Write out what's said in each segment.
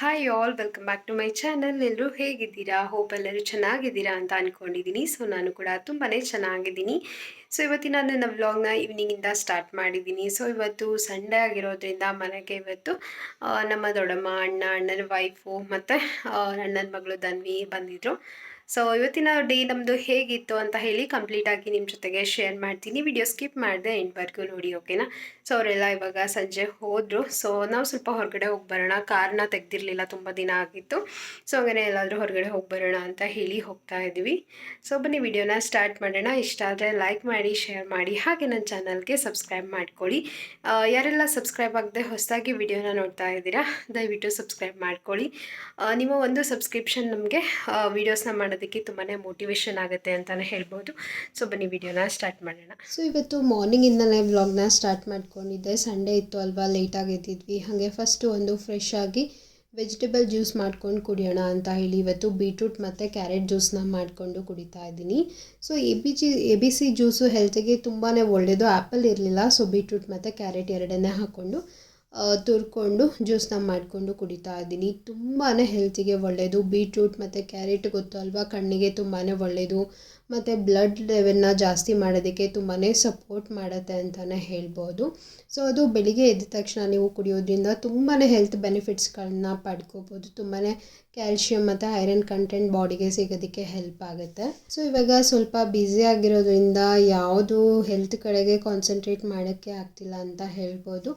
Hi all welcome back to my channel ಎಲ್ಲರೂ ಹೇಗಿದ್ದೀರಾ? Hope ಎಲ್ಲರೂ ಚೆನ್ನಾಗಿದ್ದೀರಾ ಅಂತ ಅಂದ್ಕೊಂಡಿದ್ದೀನಿ ಸೊ ನಾನು ಕೂಡ ತುಂಬಾ ಚೆನ್ನಾಗಿದ್ದೀನಿ. ಸೊ ಇವತ್ತಿನ ನನ್ನ ವ್ಲಾಗ್ನ ಈವ್ನಿಂಗಿಂದ ಸ್ಟಾರ್ಟ್ ಮಾಡಿದ್ದೀನಿ ಸೊ ಇವತ್ತು ಸಂಡೇ ಆಗಿರೋದ್ರಿಂದ ಮನೆಗೆ ಇವತ್ತು ನಮ್ಮ ದೊಡ್ಡಮ್ಮ, ಅಣ್ಣ, ಅಣ್ಣನ ವೈಫು ಮತ್ತು ಅಣ್ಣನ ಮಗಳು ದನ್ವಿ ಬಂದಿದ್ದರು ಸೊ ಇವತ್ತಿನ ಡೇ ನಮ್ಮದು ಹೇಗಿತ್ತು ಅಂತ ಹೇಳಿ ಕಂಪ್ಲೀಟಾಗಿ ನಿಮ್ಮ ಜೊತೆಗೆ ಶೇರ್ ಮಾಡ್ತೀನಿ. ವಿಡಿಯೋ ಸ್ಕಿಪ್ ಮಾಡಿದೆ ಎಂಟ್ವರೆಗೂ ನೋಡಿ ಓಕೆನಾ ಸೊ ಅವರೆಲ್ಲ ಇವಾಗ ಸಂಜೆ ಹೋದರು. ಸೊ ನಾವು ಸ್ವಲ್ಪ ಹೊರಗಡೆ ಹೋಗಿ ಬರೋಣ. ಕಾರ್ನ ತೆಗ್ದಿರಲಿಲ್ಲ ತುಂಬ ದಿನ ಆಗಿತ್ತು. ಸೊ ಹಂಗನೇ ಎಲ್ಲಾದರೂ ಹೊರಗಡೆ ಹೋಗಿ ಬರೋಣ ಅಂತ ಹೇಳಿ ಹೋಗ್ತಾ ಇದ್ದೀವಿ ಸೊ ಬನ್ನಿ ವಿಡಿಯೋನ ಸ್ಟಾರ್ಟ್ ಮಾಡೋಣ. ಇಷ್ಟ ಆದರೆ ಲೈಕ್ ಮಾಡಿ ಶೇರ್ ಮಾಡಿ. ಹಾಗೆ ನನ್ನ ಚಾನಲ್ಗೆ ಸಬ್ಸ್ಕ್ರೈಬ್ ಮಾಡ್ಕೊಳ್ಳಿ. ಯಾರೆಲ್ಲ ಸಬ್ಸ್ಕ್ರೈಬ್ ಆಗದೆ ಹೊಸದಾಗಿ ವಿಡಿಯೋನ ನೋಡ್ತಾ ಇದ್ದೀರಾ, ದಯವಿಟ್ಟು ಸಬ್ಸ್ಕ್ರೈಬ್ ಮಾಡ್ಕೊಳ್ಳಿ. ನಿಮ್ಮ ಒಂದು ಸಬ್ಸ್ಕ್ರಿಪ್ಷನ್ ನಮಗೆ ವೀಡಿಯೋಸ್ನ ಮಾಡೋದಕ್ಕೆ ತುಂಬಾ ಮೋಟಿವೇಶನ್ ಆಗುತ್ತೆ ಅಂತಲೇ ಹೇಳ್ಬೋದು. ಸೊ ಬನ್ನಿ ವಿಡಿಯೋನ ಸ್ಟಾರ್ಟ್ ಮಾಡೋಣ. ಸೊ ಇವತ್ತು ಮಾರ್ನಿಂಗಿಂದಲೇ ವ್ಲಾಗ್ನ ಸ್ಟಾರ್ಟ್ ಮಾಡ್ಕೊಂಡಿದ್ದೆ. ಸಂಡೇ ಇತ್ತು ಅಲ್ವಾ ಲೇಟಾಗಿ ಎದ್ದಿದ್ವಿ. ಹಾಗೆ ಫಸ್ಟು ಒಂದು ಫ್ರೆಶ್ ಆಗಿ ವೆಜಿಟೇಬಲ್ ಜ್ಯೂಸ್ ಮಾಡ್ಕೊಂಡು ಕುಡಿಯೋಣ ಅಂತ ಹೇಳಿ ಇವತ್ತು ಬೀಟ್ರೂಟ್ ಮತ್ತು ಕ್ಯಾರೆಟ್ ಜ್ಯೂಸ್ನ ಮಾಡಿಕೊಂಡು ಕುಡಿತಾ ಇದ್ದೀನಿ. So A B G A B C juice ಹೆಲ್ತಿಗೆ ತುಂಬಾ ಒಳ್ಳೆಯದು ಆ್ಯಪಲ್ ಇರಲಿಲ್ಲ ಸೊ ಬೀಟ್ರೂಟ್ ಮತ್ತು ಕ್ಯಾರೆಟ್ ಎರಡನ್ನೇ ಹಾಕ್ಕೊಂಡು ತುರ್ಕೊಂಡು ಜ್ಯೂಸ್ನ ಮಾಡಿಕೊಂಡು ಕುಡಿತಾ ಇದ್ದೀನಿ. ತುಂಬಾ ಹೆಲ್ತಿಗೆ ಒಳ್ಳೆಯದು ಬೀಟ್ರೂಟ್ ಮತ್ತು ಕ್ಯಾರೆಟ್ ಗೊತ್ತು ಅಲ್ವಾ, ಕಣ್ಣಿಗೆ ತುಂಬಾ ಒಳ್ಳೆಯದು ಮತ್ತು ಬ್ಲಡ್ ಲೆವೆಲ್ನ ಜಾಸ್ತಿ ಮಾಡೋದಕ್ಕೆ ತುಂಬಾ ಸಪೋರ್ಟ್ ಮಾಡುತ್ತೆ ಅಂತಲೇ ಹೇಳ್ಬೋದು. ಸೊ ಅದು ಬೆಳಿಗ್ಗೆ ಎದ್ದ ತಕ್ಷಣ ನೀವು ಕುಡಿಯೋದ್ರಿಂದ ತುಂಬಾ ಹೆಲ್ತ್ ಬೆನಿಫಿಟ್ಸ್ಗಳನ್ನ ಪಡ್ಕೋಬೋದು. ತುಂಬಾ ಕ್ಯಾಲ್ಶಿಯಮ್ ಮತ್ತು ಐರನ್ ಕಂಟೆಂಟ್ ಬಾಡಿಗೆ ಸಿಗೋದಕ್ಕೆ ಹೆಲ್ಪ್ ಆಗುತ್ತೆ. ಸೊ ಇವಾಗ ಸ್ವಲ್ಪ ಬ್ಯುಸಿ ಆಗಿರೋದ್ರಿಂದ ಯಾವುದು ಹೆಲ್ತ್ ಕಡೆಗೆ ಕಾನ್ಸಂಟ್ರೇಟ್ ಮಾಡೋಕ್ಕೆ ಆಗ್ತಿಲ್ಲ ಅಂತ ಹೇಳ್ಬೋದು.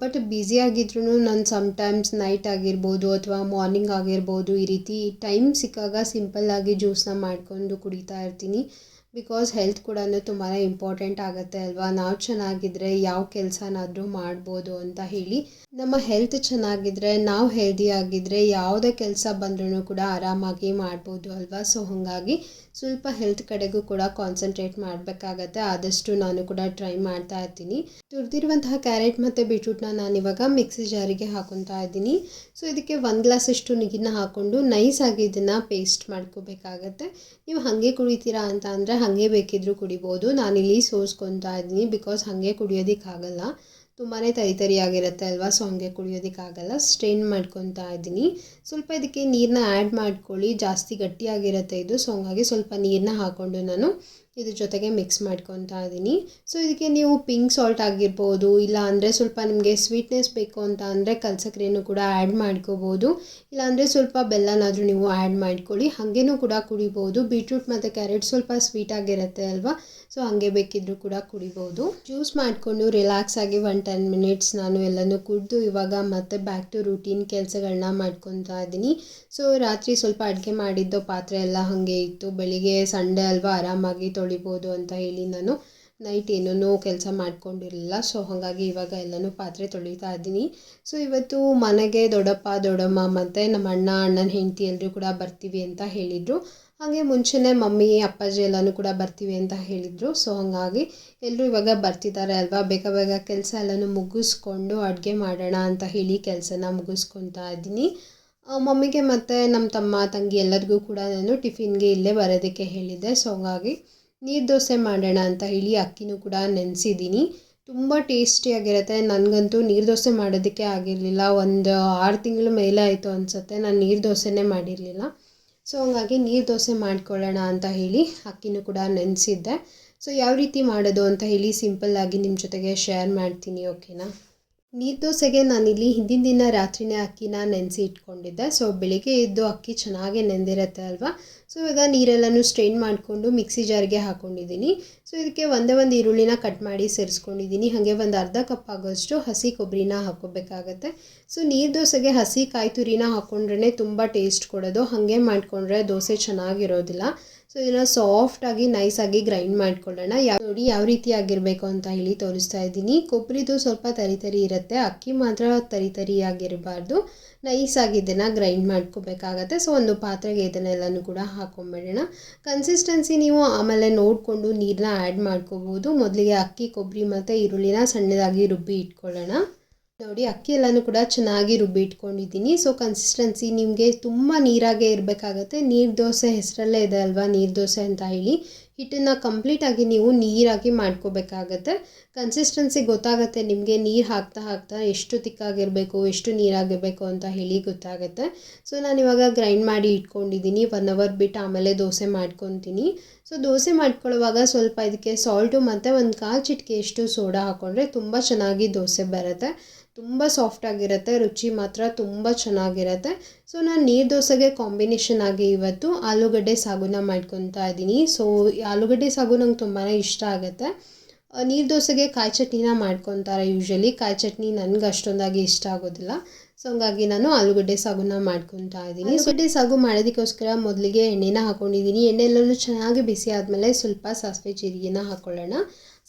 ಬಟ್ ಬ್ಯುಸಿ ಆಗಿದ್ರೂ ನಾನು ಸಮ್ಟೈಮ್ಸ್ ನೈಟ್ ಆಗಿರ್ಬೋದು ಅಥವಾ ಮಾರ್ನಿಂಗ್ ಆಗಿರ್ಬೋದು ಈ ರೀತಿ ಟೈಮ್ ಸಿಕ್ಕಾಗ ಸಿಂಪಲ್ಲಾಗಿ ಜ್ಯೂಸ್ನ ಮಾಡಿಕೊಂಡು ಕುಡಿತಾ ಇರ್ತೀನಿ. ಬಿಕಾಸ್ ಹೆಲ್ತ್ ಕೂಡ ತುಂಬಾ ಇಂಪಾರ್ಟೆಂಟ್ ಆಗುತ್ತೆ ಅಲ್ವಾ? ನಾವು ಚೆನ್ನಾಗಿದ್ದರೆ ಯಾವ ಕೆಲಸನಾದರೂ ಮಾಡ್ಬೋದು ಅಂತ ಹೇಳಿ. ನಮ್ಮ ಹೆಲ್ತ್ ಚೆನ್ನಾಗಿದ್ದರೆ ನಾವು ಹೆಲ್ದಿ ಆಗಿದ್ದರೆ ಯಾವುದೇ ಕೆಲಸ ಬಂದ್ರೂ ಕೂಡ ಆರಾಮಾಗಿ ಮಾಡ್ಬೋದು ಅಲ್ವಾ? ಸೊ ಹಾಗಾಗಿ ಸ್ವಲ್ಪ ಹೆಲ್ತ್ ಕಡೆಗೂ ಕೂಡ ಕಾನ್ಸಂಟ್ರೇಟ್ ಮಾಡಬೇಕಾಗತ್ತೆ. ಆದಷ್ಟು ನಾನು ಕೂಡ ಟ್ರೈ ಮಾಡ್ತಾ ಇರ್ತೀನಿ. ತುರಿದಿರುವಂತಹ ಕ್ಯಾರೆಟ್ ಮತ್ತು ಬೀಟ್ರೂಟ್ನ ನಾನು ಇವಾಗ ಮಿಕ್ಸಿ ಜಾರಿಗೆ ಹಾಕೊತಾ ಇದ್ದೀನಿ. ಸೊ ಇದಕ್ಕೆ ಒಂದು ಗ್ಲಾಸಷ್ಟು ನೀರನ್ನ ಹಾಕ್ಕೊಂಡು ನೈಸಾಗಿ ಇದನ್ನು ಪೇಸ್ಟ್ ಮಾಡ್ಕೋಬೇಕಾಗತ್ತೆ. ನೀವು ಹಾಗೆ ಕುಡಿತೀರಾ ಅಂತ ಅಂದರೆ ಹಾಗೆ ಬೇಕಿದ್ರೂ ಕುಡಿಬೋದು. ಇಲ್ಲಿ ಸೋಸ್ಕೊತಾ ಇದ್ದೀನಿ ಬಿಕಾಸ್ ಹಾಗೆ ಕುಡಿಯೋದಕ್ಕಾಗಲ್ಲ. ತುಂಬಾ ತರಿ ಆಗಿರುತ್ತೆ ಅಲ್ವಾ? ಸೊ ಹಂಗೆ ಕುಡಿಯೋದಕ್ಕಾಗಲ್ಲ. ಸ್ಟ್ರೈನ್ ಮಾಡ್ಕೊತಾ ಇದ್ದೀನಿ. ಸ್ವಲ್ಪ ಇದಕ್ಕೆ ನೀರನ್ನ ಆ್ಯಡ್ ಮಾಡ್ಕೊಳ್ಳಿ. ಜಾಸ್ತಿ ಗಟ್ಟಿಯಾಗಿರುತ್ತೆ ಇದು. ಸೊ ಹಂಗಾಗಿ ಸ್ವಲ್ಪ ನೀರನ್ನ ಹಾಕ್ಕೊಂಡು ನಾನು ಇದ್ರ ಜೊತೆಗೆ ಮಿಕ್ಸ್ ಮಾಡ್ಕೊತಾ ಇದ್ದೀನಿ ಸೊ ಇದಕ್ಕೆ ನೀವು ಪಿಂಕ್ ಸಾಲ್ಟ್ ಆಗಿರ್ಬೋದು, ಇಲ್ಲ ಅಂದರೆ ಸ್ವಲ್ಪ ನಿಮಗೆ ಸ್ವೀಟ್ನೆಸ್ ಬೇಕು ಅಂತ ಅಂದರೆ ಕಲ್ಸಕ್ರೆಯನ್ನು ಕೂಡ ಆ್ಯಡ್ ಮಾಡ್ಕೋಬೋದು. ಇಲ್ಲಾಂದರೆ ಸ್ವಲ್ಪ ಬೆಲ್ಲನಾದರೂ ನೀವು ಆ್ಯಡ್ ಮಾಡ್ಕೊಳ್ಳಿ. ಹಾಗೇನೂ ಕೂಡ ಕುಡಿಬೋದು. ಬೀಟ್ರೂಟ್ ಮತ್ತು ಕ್ಯಾರೆಟ್ ಸ್ವಲ್ಪ ಸ್ವೀಟ್ ಆಗಿರುತ್ತೆ ಅಲ್ವಾ? ಸೊ ಹಾಗೆ ಬೇಕಿದ್ದರೂ ಕೂಡ ಕುಡಿಬೋದು. ಜ್ಯೂಸ್ ಮಾಡಿಕೊಂಡು ರಿಲ್ಯಾಕ್ಸ್ ಆಗಿ ಒನ್ ಟೆನ್ ಮಿನಿಟ್ಸ್ ನಾನು ಎಲ್ಲನೂ ಕುಡಿದು ಇವಾಗ ಮತ್ತೆ ಬ್ಯಾಕ್ ಟು ರೂಟೀನ್ ಕೆಲಸಗಳನ್ನ ಮಾಡ್ಕೊತಾ ಇದ್ದೀನಿ ಸೊ ರಾತ್ರಿ ಸ್ವಲ್ಪ ಅಡುಗೆ ಮಾಡಿದ್ದು ಪಾತ್ರೆ ಎಲ್ಲ ಹಾಗೆ ಇತ್ತು. ಬೆಳಿಗ್ಗೆ, ಸಂಡೇ ಅಲ್ವಾ ಆರಾಮಾಗಿ ತೊಳಿಬೋದು ಅಂತ ಹೇಳಿ ನಾನು ನೈಟ್ ಏನೂ ಕೆಲಸ ಮಾಡ್ಕೊಂಡಿರಲಿಲ್ಲ. ಸೊ ಹಾಗಾಗಿ ಇವಾಗ ಎಲ್ಲನೂ ಪಾತ್ರೆ ತೊಳಿತಾ ಇದ್ದೀನಿ. ಸೊ ಇವತ್ತು ಮನೆಗೆ ದೊಡ್ಡಪ್ಪ, ದೊಡ್ಡಮ್ಮ ಮತ್ತು ನಮ್ಮ ಅಣ್ಣ, ಅಣ್ಣನ ಹೆಂಡತಿ ಎಲ್ಲರೂ ಕೂಡ ಬರ್ತೀವಿ ಅಂತ ಹೇಳಿದರು. ಹಾಗೆ ಮುಂಚೆನೇ ಮಮ್ಮಿ, ಅಪ್ಪಾಜಿ ಎಲ್ಲನೂ ಕೂಡ ಬರ್ತೀವಿ ಅಂತ ಹೇಳಿದರು. ಸೊ ಹಾಗಾಗಿ ಎಲ್ಲರೂ ಇವಾಗ ಬರ್ತಿದ್ದಾರೆ ಅಲ್ವಾ? ಬೇಗ ಬೇಗ ಕೆಲಸ ಎಲ್ಲನೂ ಮುಗಿಸ್ಕೊಂಡು ಅಡುಗೆ ಮಾಡೋಣ ಅಂತ ಹೇಳಿ ಕೆಲಸನ ಮುಗಿಸ್ಕೊತಾ ಇದ್ದೀನಿ. ಮಮ್ಮಿಗೆ ಮತ್ತು ನಮ್ಮ ತಮ್ಮ, ತಂಗಿ ಎಲ್ಲರಿಗೂ ಕೂಡ ನಾನು ಟಿಫಿನ್ಗೆ ಇಲ್ಲೇ ಬರೋದಕ್ಕೆ ಹೇಳಿದ್ದೆ. ಸೊ ಹಾಗಾಗಿ ನೀರು ದೋಸೆ ಮಾಡೋಣ ಅಂತ ಹೇಳಿ ಅಕ್ಕಿನೂ ಕೂಡ ನೆನೆಸಿದ್ದೀನಿ. ತುಂಬ ಟೇಸ್ಟಿಯಾಗಿರುತ್ತೆ. ನನಗಂತೂ ನೀರು ದೋಸೆ ಮಾಡೋದಕ್ಕೆ ಆಗಿರಲಿಲ್ಲ. ಒಂದು ಆರು ತಿಂಗಳು ಮೇಲೆ ಆಯಿತು ಅನಿಸುತ್ತೆ. ನಾನು ನೀರು ದೋಸೆನೇ ಮಾಡಿರಲಿಲ್ಲ. ಸೊ, ಹಂಗಾಗಿ ನೀರು ದೋಸೆ ಮಾಡ್ಕೊಳ್ಳೋಣ ಅಂತ ಹೇಳಿ ಅಕ್ಕಿನೂ ಕೂಡ ನೆನೆಸಿದ್ದೆ. ಸೊ, ಯಾವ ರೀತಿ ಮಾಡೋದು ಅಂತ ಹೇಳಿ ಸಿಂಪಲ್ಲಾಗಿ ನಿಮ್ಮ ಜೊತೆಗೆ ಶೇರ್ ಮಾಡ್ತೀನಿ, ಓಕೆನಾ? ನೀರು ದೋಸೆಗೆ ನಾನಿಲ್ಲಿ ಹಿಂದಿನ ದಿನ ರಾತ್ರಿನೇ ಅಕ್ಕಿನ ನೆನೆಸಿ ಇಟ್ಕೊಂಡಿದ್ದೆ. ಸೊ ಬೆಳಿಗ್ಗೆ ಎದ್ದು ಅಕ್ಕಿ ಚೆನ್ನಾಗಿ ನೆಂದಿರುತ್ತೆ ಅಲ್ವಾ? ಸೊ ಇವಾಗ ನೀರೆಲ್ಲನೂ ಸ್ಟ್ರೈನ್ ಮಾಡಿಕೊಂಡು ಮಿಕ್ಸಿ ಜಾರ್ಗೆ ಹಾಕ್ಕೊಂಡಿದ್ದೀನಿ ಸೊ ಇದಕ್ಕೆ ಒಂದೇ ಒಂದು ಈರುಳ್ಳಿನ ಕಟ್ ಮಾಡಿ ಸೇರಿಸ್ಕೊಂಡಿದ್ದೀನಿ. ಹಾಗೆ ಒಂದು ಅರ್ಧ ಕಪ್ ಆಗೋಷ್ಟು ಹಸಿ ಕೊಬ್ಬರಿನ ಹಾಕ್ಕೋಬೇಕಾಗತ್ತೆ. ಸೊ ನೀರು ದೋಸೆಗೆ ಹಸಿ ಕಾಯಿ ತುರಿನ ಹಾಕ್ಕೊಂಡ್ರೆ ತುಂಬ ಟೇಸ್ಟ್ ಕೊಡೋದು. ಹಾಗೆ ಮಾಡಿಕೊಂಡ್ರೆ ದೋಸೆ ಚೆನ್ನಾಗಿರೋದಿಲ್ಲ. ಸೊ ಇದನ್ನು ಸಾಫ್ಟಾಗಿ ನೈಸಾಗಿ ಗ್ರೈಂಡ್ ಮಾಡ್ಕೊಳ್ಳೋಣ. ಯಾವ ನೋಡಿ ಯಾವ ರೀತಿ ಆಗಿರಬೇಕು ಅಂತ ಹೇಳಿ ತೋರಿಸ್ತಾ ಇದ್ದೀನಿ. ಕೊಬ್ಬರಿದು ಸ್ವಲ್ಪ ತರಿ ತರಿ ಇರುತ್ತೆ. ಅಕ್ಕಿ ಮಾತ್ರ ತರಿ ನೈಸ್ ನೈಸಾಗಿ ಇದನ್ನು ಗ್ರೈಂಡ್ ಮಾಡ್ಕೋಬೇಕಾಗತ್ತೆ. ಸೊ ಒಂದು ಪಾತ್ರೆಗೆ ಇದನ್ನೆಲ್ಲನೂ ಕೂಡ ಹಾಕೊಂಬಿಡೋಣ. ಕನ್ಸಿಸ್ಟೆನ್ಸಿ ನೀವು ಆಮೇಲೆ ನೋಡಿಕೊಂಡು ನೀರನ್ನ ಆ್ಯಡ್ ಮಾಡ್ಕೋಬೋದು. ಮೊದಲಿಗೆ ಅಕ್ಕಿ ಕೊಬ್ಬರಿ ಮತ್ತು ಈರುಳ್ಳಿನ ಸಣ್ಣದಾಗಿ ರುಬ್ಬಿ ಇಟ್ಕೊಳ್ಳೋಣ. ನೋಡಿ, ಅಕ್ಕಿ ಎಲ್ಲನೂ ಕೂಡ ಚೆನ್ನಾಗಿ ರುಬ್ಬಿ ಇಟ್ಕೊಂಡಿದ್ದೀನಿ. ಸೊ ಕನ್ಸಿಸ್ಟೆನ್ಸಿ ನಿಮಗೆ ತುಂಬ ನೀರಾಗೇ ಇರಬೇಕಾಗತ್ತೆ. ನೀರು ದೋಸೆ ಹೆಸರಲ್ಲೇ ಇದೆ ಅಲ್ವಾ, ನೀರು ದೋಸೆ ಅಂತ ಹೇಳಿ. ಹಿಟ್ಟನ್ನು ಕಂಪ್ಲೀಟಾಗಿ ನೀವು ನೀರಾಗಿ ಮಾಡ್ಕೋಬೇಕಾಗತ್ತೆ. ಕನ್ಸಿಸ್ಟೆನ್ಸಿ ಗೊತ್ತಾಗುತ್ತೆ ನಿಮಗೆ, ನೀರು ಹಾಕ್ತಾ ಹಾಕ್ತಾ ಎಷ್ಟು ತಿಕ್ಕಾಗಿರಬೇಕು, ಎಷ್ಟು ನೀರಾಗಿರಬೇಕು ಅಂತ ಹೇಳಿ ಗೊತ್ತಾಗುತ್ತೆ. ಸೊ ನಾನು ಇವಾಗ ಗ್ರೈಂಡ್ ಮಾಡಿ ಇಟ್ಕೊಂಡಿದ್ದೀನಿ. ಒನ್ ಅವರ್ ಬಿಟ್ಟು ಆಮೇಲೆ ದೋಸೆ ಮಾಡ್ಕೊತೀನಿ. ಸೊ ದೋಸೆ ಮಾಡ್ಕೊಳ್ಳುವಾಗ ಸ್ವಲ್ಪ ಇದಕ್ಕೆ ಸಾಲ್ಟು ಮತ್ತು ಒಂದು ಕಾಲು ಚಿಟಿಕೆಯಷ್ಟು ಸೋಡಾ ಹಾಕ್ಕೊಂಡ್ರೆ ತುಂಬ ಚೆನ್ನಾಗಿ ದೋಸೆ ಬರುತ್ತೆ. ತುಂಬ ಸಾಫ್ಟಾಗಿರುತ್ತೆ ರುಚಿ ಮಾತ್ರ ತುಂಬ ಚೆನ್ನಾಗಿರುತ್ತೆ. ಸೊ ನಾನು ನೀರು ದೋಸೆಗೆ ಕಾಂಬಿನೇಷನ್ ಆಗಿ ಇವತ್ತು ಆಲೂಗಡ್ಡೆ ಸಾಗುನ ಮಾಡ್ಕೊತಾ ಇದ್ದೀನಿ. ಸೊ ಆಲೂಗಡ್ಡೆ ಸಾಗು ನಂಗೆ ತುಂಬಾ ಇಷ್ಟ ಆಗುತ್ತೆ. ನೀರು ದೋಸೆಗೆ ಕಾಯಿ ಚಟ್ನಿನ ಮಾಡ್ಕೊತಾರೆ ಯೂಶ್ವಲಿ ಕಾಯಿ ಚಟ್ನಿ ನನಗೆ ಅಷ್ಟೊಂದಾಗಿ ಇಷ್ಟ ಆಗೋದಿಲ್ಲ. ಸೊ ಹಂಗಾಗಿ ನಾನು ಆಲೂಗಡ್ಡೆ ಸಾಗುನ ಮಾಡ್ಕೊತಾ ಇದ್ದೀನಿ. ಆಲೂಗಡ್ಡೆ ಸಾಗು ಮಾಡೋದಕ್ಕೋಸ್ಕರ ಮೊದಲಿಗೆ ಎಣ್ಣೆನ ಹಾಕ್ಕೊಂಡಿದ್ದೀನಿ ಎಣ್ಣೆಲ್ಲೂ ಚೆನ್ನಾಗಿ ಬಿಸಿ ಆದಮೇಲೆ ಸ್ವಲ್ಪ ಸಾಸಿವೆ ಜೀರಿಗೆನ ಹಾಕ್ಕೊಳ್ಳೋಣ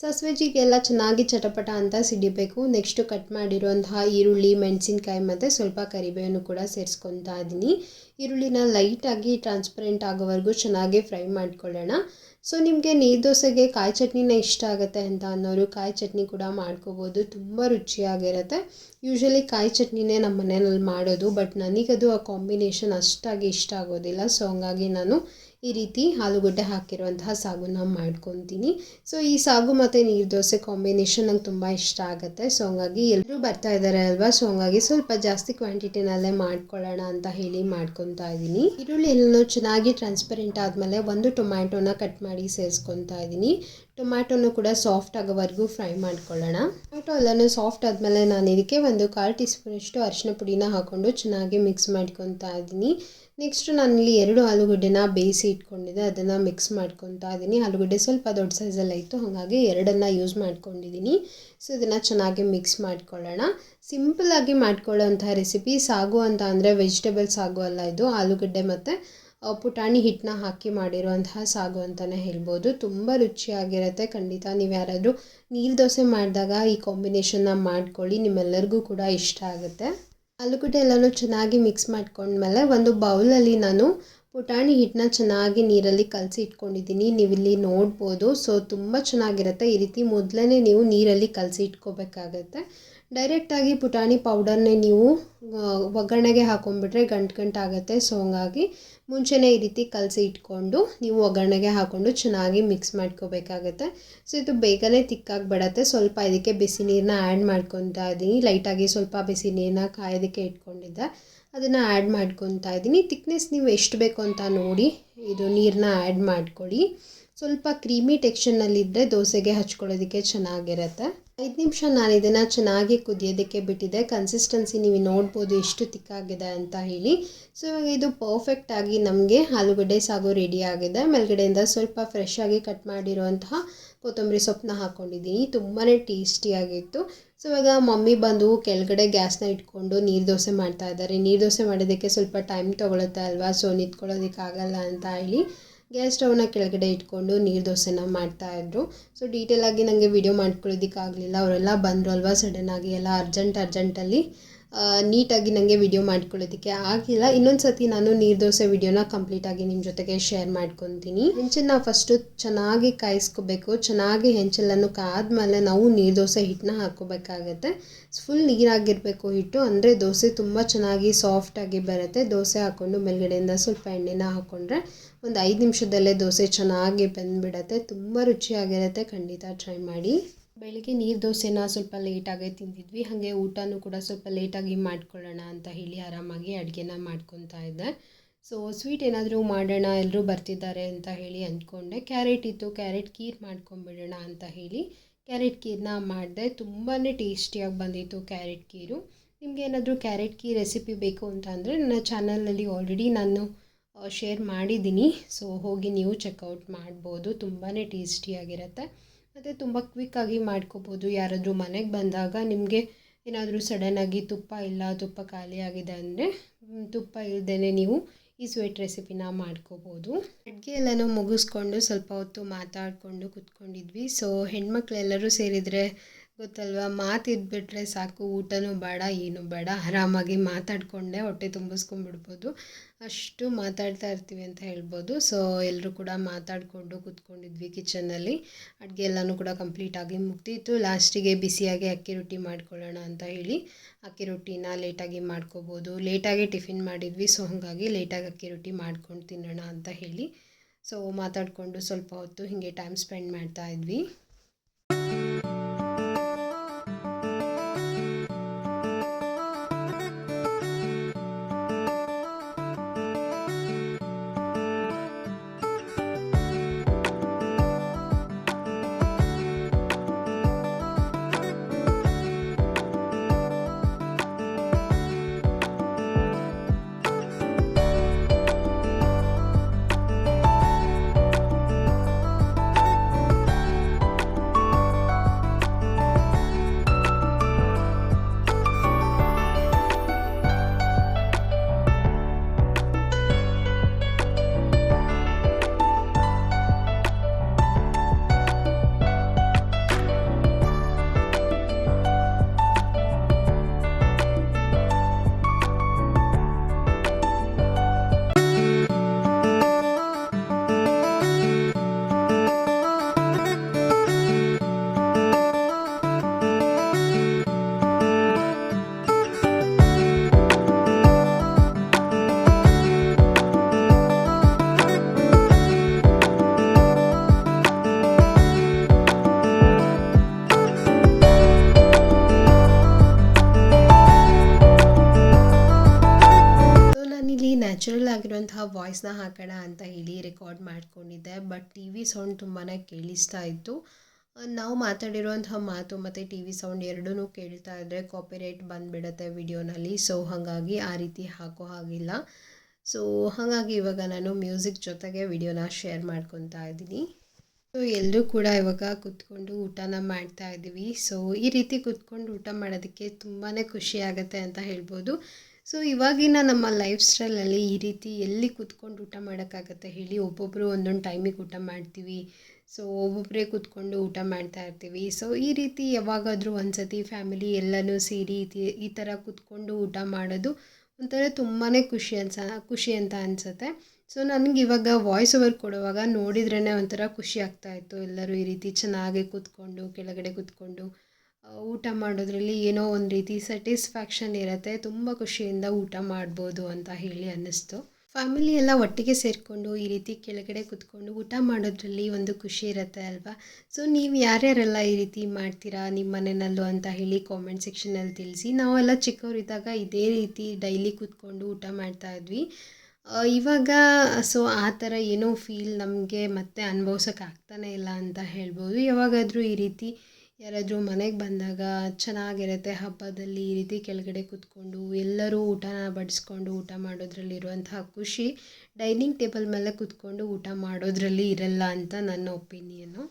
ಸಾಸಿವೆ ಜೀರಿಗೆ ಎಲ್ಲ ಚೆನ್ನಾಗಿ ಚಟಪಟ ಅಂತ ಸಿಡಿಬೇಕು. ನೆಕ್ಸ್ಟು ಕಟ್ ಮಾಡಿರುವಂತಹ ಈರುಳ್ಳಿ, ಮೆಣಸಿನ್ಕಾಯಿ ಮತ್ತು ಸ್ವಲ್ಪ ಕರಿಬೇವನ್ನು ಕೂಡ ಸೇರಿಸ್ಕೊತಾ ಇದ್ದೀನಿ ಈರುಳ್ಳಿನ ಲೈಟಾಗಿ ಟ್ರಾನ್ಸ್ಪರೆಂಟ್ ಆಗೋವರೆಗೂ ಚೆನ್ನಾಗಿ ಫ್ರೈ ಮಾಡ್ಕೊಳ್ಳೋಣ. ಸೊ ನಿಮಗೆ ನೀರು ದೋಸೆಗೆ ಕಾಯಿ ಚಟ್ನಿನ ಇಷ್ಟ ಆಗುತ್ತೆ ಅಂತ ಅನ್ನೋರು ಕಾಯಿ ಚಟ್ನಿ ಕೂಡ ಮಾಡ್ಕೋಬೋದು. ತುಂಬ ರುಚಿಯಾಗಿರುತ್ತೆ. ಯೂಶ್ವಲಿ ಕಾಯಿ ಚಟ್ನಿನೇ ನಮ್ಮ ಮನೆಯಲ್ಲಿ ಮಾಡೋದು ಬಟ್ ನನಗದು ಆ ಕಾಂಬಿನೇಷನ್ ಅಷ್ಟಾಗಿ ಇಷ್ಟ ಆಗೋದಿಲ್ಲ. ಸೊ ಹಂಗಾಗಿ ನಾನು ಈ ರೀತಿ ಆಲೂಗಡ್ಡೆ ಹಾಕಿರುವಂತಹ ನಾನು ಮಾಡ್ಕೊತೀನಿ. ಸೊ ಈ ಸಾಗು ಮತ್ತು ನೀರು ದೋಸೆ ಕಾಂಬಿನೇಷನ್ ನಂಗೆ ತುಂಬ ಇಷ್ಟ ಆಗುತ್ತೆ. ಸೊ ಹಂಗಾಗಿ ಎಲ್ಲರೂ ಬರ್ತಾ ಇದ್ದಾರೆ ಅಲ್ವಾ? ಸೊ ಹಂಗಾಗಿ ಸ್ವಲ್ಪ ಜಾಸ್ತಿ ಕ್ವಾಂಟಿಟಿನಲ್ಲೇ ಮಾಡ್ಕೊಳ್ಳೋಣ ಅಂತ ಹೇಳಿ ಮಾಡ್ಕೊತಾ ಇದ್ದೀನಿ ಈರುಳ್ಳಿ ಎಲ್ಲನೂ ಚೆನ್ನಾಗಿ ಟ್ರಾನ್ಸ್ಪರೆಂಟ್ ಆದಮೇಲೆ ಒಂದು ಟೊಮ್ಯಾಟೊನ ಕಟ್ ಮಾಡಿ ಸೇರಿಸ್ಕೊತಾ ಇದ್ದೀನಿ ಟೊಮ್ಯಾಟೊನು ಕೂಡ ಸಾಫ್ಟ್ ಆಗೋವರೆಗೂ ಫ್ರೈ ಮಾಡ್ಕೊಳ್ಳೋಣ. ಟೊಮ್ಯಾಟೊ ಎಲ್ಲನೂ ಸಾಫ್ಟ್ ಆದಮೇಲೆ ನಾನು ಇದಕ್ಕೆ ಒಂದು ಕಾಲು ಟೀ ಸ್ಪೂನಷ್ಟು ಅರಿಶಿನ ಪುಡಿನ ಹಾಕ್ಕೊಂಡು ಚೆನ್ನಾಗಿ ಮಿಕ್ಸ್ ಮಾಡ್ಕೊತಾ ಇದ್ದೀನಿ. ನೆಕ್ಸ್ಟ್ ನಾನಿಲ್ಲಿ ಎರಡು ಆಲೂಗಡ್ಡೆನ ಬೇಯಿಸಿ ಇಟ್ಕೊಂಡಿದ್ದೆ, ಅದನ್ನು ಮಿಕ್ಸ್ ಮಾಡ್ಕೊತಾ ಇದ್ದೀನಿ. ಆಲೂಗಡ್ಡೆ ಸ್ವಲ್ಪ ದೊಡ್ಡ ಸೈಜಲ್ಲಿ ಇತ್ತು, ಹಾಗಾಗಿ ಎರಡನ್ನು ಯೂಸ್ ಮಾಡ್ಕೊಂಡಿದ್ದೀನಿ. ಸೊ ಇದನ್ನು ಚೆನ್ನಾಗಿ ಮಿಕ್ಸ್ ಮಾಡ್ಕೊಳ್ಳೋಣ. ಸಿಂಪಲ್ಲಾಗಿ ಮಾಡ್ಕೊಳ್ಳೋಂಥ ರೆಸಿಪಿ ಸಾಗು ಅಂತ ಅಂದರೆ ವೆಜಿಟೇಬಲ್ ಸಾಗು ಅಲ್ಲ ಇದು, ಆಲೂಗಡ್ಡೆ ಮತ್ತು ಪುಟಾಣಿ ಹಿಟ್ಟನ್ನ ಹಾಕಿ ಮಾಡಿರುವಂತಹ ಸಾಗು ಅಂತಲೇ ಹೇಳ್ಬೋದು. ತುಂಬ ರುಚಿಯಾಗಿರುತ್ತೆ. ಖಂಡಿತ ನೀವು ಯಾರಾದರೂ ನೀರು ದೋಸೆ ಮಾಡಿದಾಗ ಈ ಕಾಂಬಿನೇಷನ್ನ ಮಾಡ್ಕೊಳ್ಳಿ. ನಿಮ್ಮೆಲ್ಲರಿಗೂ ಕೂಡ ಇಷ್ಟ ಆಗುತ್ತೆ. ಆಲೂಗಡ್ಡೆ ಎಲ್ಲನೂ ಚೆನ್ನಾಗಿ ಮಿಕ್ಸ್ ಮಾಡ್ಕೊಂಡ್ಮೇಲೆ ಒಂದು ಬೌಲಲ್ಲಿ ನಾನು ಪುಟಾಣಿ ಹಿಟ್ಟನ್ನ ಚೆನ್ನಾಗಿ ನೀರಲ್ಲಿ ಕಲಸಿ ಇಟ್ಕೊಂಡಿದ್ದೀನಿ. ನೀವಿಲ್ಲಿ ನೋಡ್ಬೋದು. ಸೊ ತುಂಬ ಚೆನ್ನಾಗಿರುತ್ತೆ. ಈ ರೀತಿ ಮೊದಲನೇ ನೀವು ನೀರಲ್ಲಿ ಕಲಸಿ ಇಟ್ಕೋಬೇಕಾಗತ್ತೆ. ಡೈರೆಕ್ಟಾಗಿ ಪುಟಾಣಿ ಪೌಡರ್ನೇ ನೀವು ಒಗ್ಗರಣೆಗೆ ಹಾಕೊಂಡ್ಬಿಟ್ರೆ ಗಂಟು ಗಂಟು ಆಗುತ್ತೆ ಸೊ ಹಂಗಾಗಿ ಮುಂಚೆನೇ ಈ ರೀತಿ ಕಲಸಿ ಇಟ್ಕೊಂಡು ನೀವು ಒಗ್ಗರಣೆಗೆ ಹಾಕ್ಕೊಂಡು ಚೆನ್ನಾಗಿ ಮಿಕ್ಸ್ ಮಾಡ್ಕೋಬೇಕಾಗತ್ತೆ. ಸೊ ಇದು ಬೇಗನೆ ತಿಕ್ಕಾಗಿ ಬಿಡತ್ತೆ ಸ್ವಲ್ಪ ಇದಕ್ಕೆ ಬಿಸಿ ನೀರನ್ನ ಆ್ಯಡ್ ಮಾಡ್ಕೊತಾ ಇದ್ದೀನಿ. ಲೈಟಾಗಿ ಸ್ವಲ್ಪ ಬಿಸಿ ನೀರನ್ನ ಕಾಯೋದಕ್ಕೆ ಇಟ್ಕೊಂಡಿದ್ದೆ. ಅದನ್ನು ಆ್ಯಡ್ ಮಾಡ್ಕೊತಾ ಇದ್ದೀನಿ. ತಿಕ್ನೆಸ್ ನೀವು ಎಷ್ಟು ಬೇಕು ಅಂತ ನೋಡಿ, ಇದು ನೀರನ್ನ ಆ್ಯಡ್ ಮಾಡ್ಕೊಳ್ಳಿ. ಸ್ವಲ್ಪ ಕ್ರೀಮಿ ಟೆಕ್ಸ್ಚರ್ನಲ್ಲಿದ್ದರೆ ದೋಸೆಗೆ ಹಚ್ಕೊಳ್ಳೋದಕ್ಕೆ ಚೆನ್ನಾಗಿರುತ್ತೆ. ಐದು ನಿಮಿಷ ನಾನು ಇದನ್ನು ಚೆನ್ನಾಗಿ ಕುದಿಯೋದಕ್ಕೆ ಬಿಟ್ಟಿದೆ. ಕನ್ಸಿಸ್ಟೆನ್ಸಿ ನೀವು ನೋಡ್ಬೋದು ಎಷ್ಟು ತಿಕ್ಕಾಗಿದೆ ಅಂತ ಹೇಳಿ. ಸೊ ಇವಾಗ ಇದು ಪರ್ಫೆಕ್ಟಾಗಿ ನಮಗೆ ಆಲೂಗಡ್ಡೆ ಸಾಗು ರೆಡಿ ಆಗಿದೆ. ಮೇಲ್ಗಡೆಯಿಂದ ಸ್ವಲ್ಪ ಫ್ರೆಶ್ ಆಗಿ ಕಟ್ ಮಾಡಿರುವಂತಹ ಕೊತ್ತಂಬರಿ ಸೊಪ್ಪನ್ನ ಹಾಕ್ಕೊಂಡಿದ್ದೀನಿ ತುಂಬಾ ಟೇಸ್ಟಿಯಾಗಿತ್ತು ಸೊ, ಇವಾಗ ಮಮ್ಮಿ ಬಂದು ಕೆಳಗಡೆ ಗ್ಯಾಸ್ನ ಇಟ್ಕೊಂಡು ನೀರು ದೋಸೆ ಮಾಡ್ತಾ ಇದ್ದಾರೆ. ನೀರು ದೋಸೆ ಮಾಡೋದಕ್ಕೆ ಸ್ವಲ್ಪ ಟೈಮ್ ತೊಗೊಳುತ್ತೆ ಅಲ್ವಾ? ಸೊ, ನಿಂತ್ಕೊಳ್ಳೋದಕ್ಕಾಗಲ್ಲ ಅಂತ ಹೇಳಿ ಗ್ಯಾಸ್ ಸ್ಟವ್ನ ಕೆಳಗಡೆ ಇಟ್ಕೊಂಡು ನೀರು ದೋಸೆನ ಮಾಡ್ತಾಯಿದ್ರು ಸೊ ಡೀಟೇಲಾಗಿ ನನಗೆ ವಿಡಿಯೋ ಮಾಡ್ಕೊಳ್ಳೋದಕ್ಕಾಗಲಿಲ್ಲ ಅವರೆಲ್ಲ ಬಂದರು ಅಲ್ವಾ? ಸಡನ್ನಾಗಿ ಎಲ್ಲ ಅರ್ಜೆಂಟ್ ಅರ್ಜೆಂಟಲ್ಲಿ ನೀಟಾಗಿ ನನಗೆ ವಿಡಿಯೋ ಮಾಡ್ಕೊಳ್ಳೋದಕ್ಕೆ ಆಗಿಲ್ಲ. ಇನ್ನೊಂದು ಸತಿ ನಾನು ನೀರು ದೋಸೆ ವಿಡಿಯೋನ ಕಂಪ್ಲೀಟಾಗಿ ನಿಮ್ಮ ಜೊತೆಗೆ ಶೇರ್ ಮಾಡ್ಕೊತೀನಿ. ಹೆಂಚನ್ನ ಫಸ್ಟು ಚೆನ್ನಾಗಿ ಕಾಯಿಸ್ಕೋಬೇಕು. ಚೆನ್ನಾಗಿ ಹೆಂಚಲನ್ನು ಕಾದ್ಮೇಲೆ ನಾವು ನೀರು ದೋಸೆ ಹಿಟ್ಟನ್ನ ಹಾಕ್ಕೋಬೇಕಾಗತ್ತೆ. ಫುಲ್ ನೀರಾಗಿರಬೇಕು ಹಿಟ್ಟು. ಅಂದರೆ ದೋಸೆ ತುಂಬ ಚೆನ್ನಾಗಿ ಸಾಫ್ಟಾಗಿ ಬರುತ್ತೆ. ದೋಸೆ ಹಾಕ್ಕೊಂಡು ಮೇಲ್ಗಡೆಯಿಂದ ಸ್ವಲ್ಪ ಎಣ್ಣೆನ ಹಾಕ್ಕೊಂಡ್ರೆ ಒಂದು ಐದು ನಿಮಿಷದಲ್ಲೇ ದೋಸೆ ಚೆನ್ನಾಗಿ ಬೆಂದ್ಬಿಡತ್ತೆ. ತುಂಬ ರುಚಿಯಾಗಿರುತ್ತೆ. ಖಂಡಿತ ಟ್ರೈ ಮಾಡಿ. ಬೆಳಿಗ್ಗೆ ನೀರು ದೋಸೆನ ಸ್ವಲ್ಪ ಲೇಟಾಗೇ ತಿಂದಿದ್ವಿ. ಹಾಗೆ ಊಟನೂ ಕೂಡ ಸ್ವಲ್ಪ ಲೇಟಾಗಿ ಮಾಡ್ಕೊಳ್ಳೋಣ ಅಂತ ಹೇಳಿ ಆರಾಮಾಗಿ ಅಡುಗೆನ ಮಾಡ್ಕೊತಾ ಇದ್ದೆ. ಸೊ ಸ್ವೀಟ್ ಏನಾದರೂ ಮಾಡೋಣ ಎಲ್ಲರೂ ಬರ್ತಿದ್ದಾರೆ ಅಂತ ಹೇಳಿ ಅಂದ್ಕೊಂಡೆ. ಕ್ಯಾರೆಟ್ ಇತ್ತು ಕ್ಯಾರೆಟ್ ಕೀರ್ ಮಾಡ್ಕೊಂಬಿಡೋಣ ಅಂತ ಹೇಳಿ ಕ್ಯಾರೆಟ್ ಕೀರನ್ನ ಮಾಡಿದೆ. ತುಂಬಾ ಟೇಸ್ಟಿಯಾಗಿ ಬಂದಿತ್ತು ಕ್ಯಾರೆಟ್ ಕೀರು ನಿಮಗೆ ಏನಾದರೂ ಕ್ಯಾರೆಟ್ ಕೀ ರೆಸಿಪಿ ಬೇಕು ಅಂತ ಅಂದರೆ ನನ್ನ ಚಾನಲಲ್ಲಿ ಆಲ್ರೆಡಿ ನಾನು ಶೇರ್ ಮಾಡಿದ್ದೀನಿ. ಸೊ ಹೋಗಿ ನೀವು ಚೆಕ್ಔಟ್ ಮಾಡ್ಬೋದು. ತುಂಬಾ ಟೇಸ್ಟಿಯಾಗಿರುತ್ತೆ ಮತ್ತು ತುಂಬ ಕ್ವಿಕ್ಕಾಗಿ ಮಾಡ್ಕೋಬೋದು. ಯಾರಾದರೂ ಮನೆಗೆ ಬಂದಾಗ ನಿಮಗೆ ಏನಾದರೂ ಸಡನ್ನಾಗಿ ತುಪ್ಪ ಇಲ್ಲ, ತುಪ್ಪ ಖಾಲಿಯಾಗಿದೆ ಅಂದರೆ ತುಪ್ಪ ಇಲ್ಲದೇ ನೀವು ಈ ಸ್ವೀಟ್ ರೆಸಿಪಿನ ಮಾಡ್ಕೋಬೋದು. ಅಡುಗೆ ಎಲ್ಲನೂ ಮುಗಿಸ್ಕೊಂಡು ಸ್ವಲ್ಪ ಹೊತ್ತು ಮಾತಾಡಿಕೊಂಡು ಕುತ್ಕೊಂಡಿದ್ವಿ. ಸೊ ಹೆಣ್ಮಕ್ಳೆಲ್ಲರೂ ಸೇರಿದರೆ ಗೊತ್ತಲ್ವಾ? ಮಾತಿದ್ಬಿಟ್ರೆ ಸಾಕು, ಊಟನೂ ಬೇಡ, ಏನೂ ಬೇಡ. ಆರಾಮಾಗಿ ಮಾತಾಡಿಕೊಂಡೆ, ಹೊಟ್ಟೆ ತುಂಬಿಸ್ಕೊಂಡ್ಬಿಡ್ಬೋದು. ಅಷ್ಟು ಮಾತಾಡ್ತಾ ಇರ್ತೀವಿ ಅಂತ ಹೇಳ್ಬೋದು. ಸೊ ಎಲ್ಲರೂ ಕೂಡ ಮಾತಾಡಿಕೊಂಡು ಕೂತ್ಕೊಂಡಿದ್ವಿ ಕಿಚನ್ನಲ್ಲಿ ಅಡುಗೆ ಎಲ್ಲನೂ ಕೂಡ ಕಂಪ್ಲೀಟಾಗಿ ಮುಗ್ದಿತ್ತು ಲಾಸ್ಟಿಗೆ ಬಿಸಿಯಾಗಿ ಅಕ್ಕಿ ರೊಟ್ಟಿ ಮಾಡ್ಕೊಳ್ಳೋಣ ಅಂತ ಹೇಳಿ ಅಕ್ಕಿ ರೊಟ್ಟಿನ ಲೇಟಾಗಿ ಮಾಡ್ಕೋಬೋದು. ಲೇಟಾಗಿ ಟಿಫಿನ್ ಮಾಡಿದ್ವಿ ಸೊ ಹಾಗಾಗಿ ಲೇಟಾಗಿ ಅಕ್ಕಿ ರೊಟ್ಟಿ ಮಾಡ್ಕೊಂಡು ತಿನ್ನೋಣ ಅಂತ ಹೇಳಿ. ಸೊ ಮಾತಾಡಿಕೊಂಡು ಸ್ವಲ್ಪ ಹೊತ್ತು ಹೀಗೆ ಟೈಮ್ ಸ್ಪೆಂಡ್ ಮಾಡ್ತಾ ಇದ್ವಿ. ವಾಯ್ಸ್ನ ಹಾಕೋಣ ಅಂತ ಹೇಳಿ ರೆಕಾರ್ಡ್ ಮಾಡ್ಕೊಂಡಿದ್ದೆ. ಬಟ್ ಟಿ ವಿ ಸೌಂಡ್ ತುಂಬಾ ಕೇಳಿಸ್ತಾ ಇತ್ತು. ನಾವು ಮಾತಾಡಿರುವಂತಹ ಮಾತು ಮತ್ತು ಟಿ ವಿ ಸೌಂಡ್ ಎರಡೂ ಕೇಳ್ತಾ ಇದ್ದರೆ ಕಾಪಿರೈಟ್ ಬಂದುಬಿಡುತ್ತೆ ವಿಡಿಯೋನಲ್ಲಿ. ಸೊ ಹಾಗಾಗಿ ಆ ರೀತಿ ಹಾಕೋ ಹಾಗಿಲ್ಲ. ಸೊ ಹಾಗಾಗಿ ಇವಾಗ ನಾನು ಮ್ಯೂಸಿಕ್ ಜೊತೆಗೆ ವಿಡಿಯೋನ ಶೇರ್ ಮಾಡ್ಕೊತಾ ಇದ್ದೀನಿ. ಸೊ ಎಲ್ಲರೂ ಕೂಡ ಇವಾಗ ಕೂತ್ಕೊಂಡು ಊಟನ ಮಾಡ್ತಾ ಇದ್ದೀವಿ. ಸೊ ಈ ರೀತಿ ಕೂತ್ಕೊಂಡು ಊಟ ಮಾಡೋದಕ್ಕೆ ತುಂಬಾ ಖುಷಿ ಅಂತ ಹೇಳ್ಬೋದು. ಸೊ ಇವಾಗಿನ ನಮ್ಮ ಲೈಫ್ ಸ್ಟೈಲಲ್ಲಿ ಈ ರೀತಿ ಎಲ್ಲಿ ಕೂತ್ಕೊಂಡು ಊಟ ಮಾಡೋಕ್ಕಾಗತ್ತೆ ಹೇಳಿ ಒಬ್ಬೊಬ್ಬರು ಒಂದೊಂದು ಟೈಮಿಗೆ ಊಟ ಮಾಡ್ತೀವಿ. ಸೊ ಒಬ್ಬೊಬ್ಬರೇ ಕೂತ್ಕೊಂಡು ಊಟ ಮಾಡ್ತಾ ಇರ್ತೀವಿ. ಸೊ ಈ ರೀತಿ ಯಾವಾಗಾದರೂ ಒಂದ್ಸತಿ ಫ್ಯಾಮಿಲಿ ಎಲ್ಲನೂ ಸೇರಿ ಈ ಥರ ಕೂತ್ಕೊಂಡು ಊಟ ಮಾಡೋದು ಒಂಥರ ತುಂಬಾ ಖುಷಿ ಅನ್ಸ, ಖುಷಿ ಅಂತ ಅನಿಸುತ್ತೆ. ಸೊ ನನಗೆ ಇವಾಗ ವಾಯ್ಸ್ ಓವರ್ ಕೊಡುವಾಗ ನೋಡಿದ್ರೇ ಒಂಥರ ಖುಷಿ ಆಗ್ತಾಯಿತ್ತು ಎಲ್ಲರೂ ಈ ರೀತಿ ಚೆನ್ನಾಗಿ ಕೂತ್ಕೊಂಡು, ಕೆಳಗಡೆ ಕೂತ್ಕೊಂಡು ಊಟ ಮಾಡೋದ್ರಲ್ಲಿ ಏನೋ ಒಂದು ರೀತಿ ಸ್ಯಾಟಿಸ್ಫ್ಯಾಕ್ಷನ್ ಇರುತ್ತೆ ತುಂಬ ಖುಷಿಯಿಂದ ಊಟ ಮಾಡ್ಬೋದು ಅಂತ ಹೇಳಿ ಅನ್ನಿಸ್ತು. ಫ್ಯಾಮಿಲಿ ಎಲ್ಲ ಒಟ್ಟಿಗೆ ಸೇರಿಕೊಂಡು ಈ ರೀತಿ ಕೆಳಗಡೆ ಕೂತ್ಕೊಂಡು ಊಟ ಮಾಡೋದ್ರಲ್ಲಿ ಒಂದು ಖುಷಿ ಇರುತ್ತೆ ಅಲ್ವಾ? ಸೊ ನೀವು ಯಾರ್ಯಾರೆಲ್ಲ ಈ ರೀತಿ ಮಾಡ್ತೀರಾ ನಿಮ್ಮ ಮನೆಯಲ್ಲೂ ಅಂತ ಹೇಳಿ ಕಾಮೆಂಟ್ ಸೆಕ್ಷನಲ್ಲಿ ತಿಳಿಸಿ. ನಾವೆಲ್ಲ ಚಿಕ್ಕವರಿದ್ದಾಗ ಇದೇ ರೀತಿ ಡೈಲಿ ಕುತ್ಕೊಂಡು ಊಟ ಮಾಡ್ತಾ ಇದ್ವಿ. ಆ, ಇವಾಗ ಸೊ ಆ ಥರ ಏನೋ ಫೀಲ್ ನಮಗೆ ಮತ್ತೆ ಅನುಭವ್ಸೋಕೆ ಆಗ್ತಾನೆ ಇಲ್ಲ ಅಂತ ಹೇಳ್ಬೋದು. ಯಾವಾಗಾದರೂ ಈ ರೀತಿ ಯಾರಾದರೂ ಮನೆಗೆ ಬಂದಾಗ ಚೆನ್ನಾಗಿರುತ್ತೆ ಹಬ್ಬದಲ್ಲಿ ಈ ರೀತಿ ಕೆಳಗಡೆ ಕೂತ್ಕೊಂಡು ಎಲ್ಲರೂ ಊಟನ ಬಡಿಸ್ಕೊಂಡು ಊಟ ಮಾಡೋದ್ರಲ್ಲಿರುವಂತಹ ಖುಷಿ. ಡೈನಿಂಗ್ ಟೇಬಲ್ ಮೇಲೆ ಕೂತ್ಕೊಂಡು ಊಟ ಮಾಡೋದ್ರಲ್ಲಿ ಇರಲ್ಲ ಅಂತ ನನ್ನ ಒಪಿನಿಯನ್ನು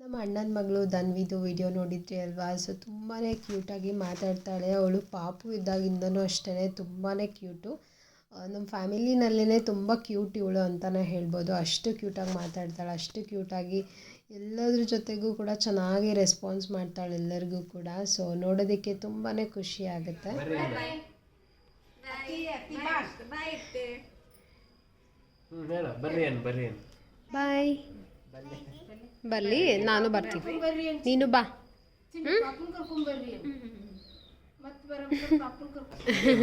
ನಮ್ಮ ಅಣ್ಣನ ಮಗಳು ಧನ್ವಿದು ವಿಡಿಯೋ ನೋಡಿದ್ರಿ ಅಲ್ವಾ? ಸೊ ತುಂಬಾ ಕ್ಯೂಟಾಗಿ ಮಾತಾಡ್ತಾಳೆ. ಅವಳು ಪಾಪು ಇದ್ದಾಗಿಂದನೂ ಅಷ್ಟೇ ತುಂಬಾ ಕ್ಯೂಟು ನಮ್ಮ ಫ್ಯಾಮಿಲಿನಲ್ಲೇ ತುಂಬ ಕ್ಯೂಟ್ ಇವಳು ಅಂತಲೇ ಹೇಳ್ಬೋದು. ಅಷ್ಟು ಕ್ಯೂಟಾಗಿ ಮಾತಾಡ್ತಾಳೆ. ಅಷ್ಟು ಕ್ಯೂಟಾಗಿ ಎಲ್ಲದ್ರ ಜೊತೆಗೂ ಕೂಡ ಚೆನ್ನಾಗಿ ರೆಸ್ಪಾನ್ಸ್ ಮಾಡ್ತಾಳೆ ಎಲ್ಲರಿಗೂ ಕೂಡ. ಸೊ ನೋಡೋದಕ್ಕೆ ತುಂಬಾ ಖುಷಿ ಆಗುತ್ತೆ. ಹ್ಞೂ ಹೇಳ ಬರ್ರಿ ಏನು ಬರ್ರಿ ಏನು ಬಾಯ್ ಬರ್ಲಿ ನಾನು ಬರ್ತೀನಿ. ನೀನು ಬಾ.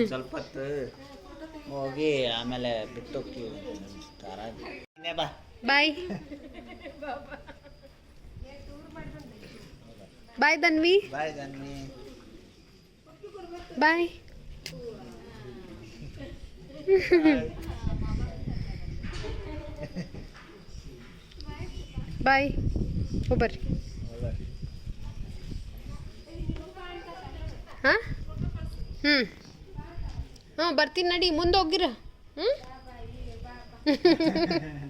ಸ್ವಲ್ಪ ಹೊತ್ತು ಹೋಗಿ ಆಮೇಲೆ ಬಿಟ್ಟು ಹೋಗ್ತೀವಿ ಇನ್ನೇ ಬಾ. ಬಾಯ್ ಬಾಯ್ ದನ್ವಿ ಬಾಯ್ ದನ್ವಿ ಬಾಯ್ ಬಾಯ್ ಬರ್ರಿ ಹಾಂ ಹ್ಞೂ ಹ್ಞೂ ಬರ್ತೀನಿ ನಡಿ ಮುಂದೆ ಹೋಗಿರ ಹ್ಞೂ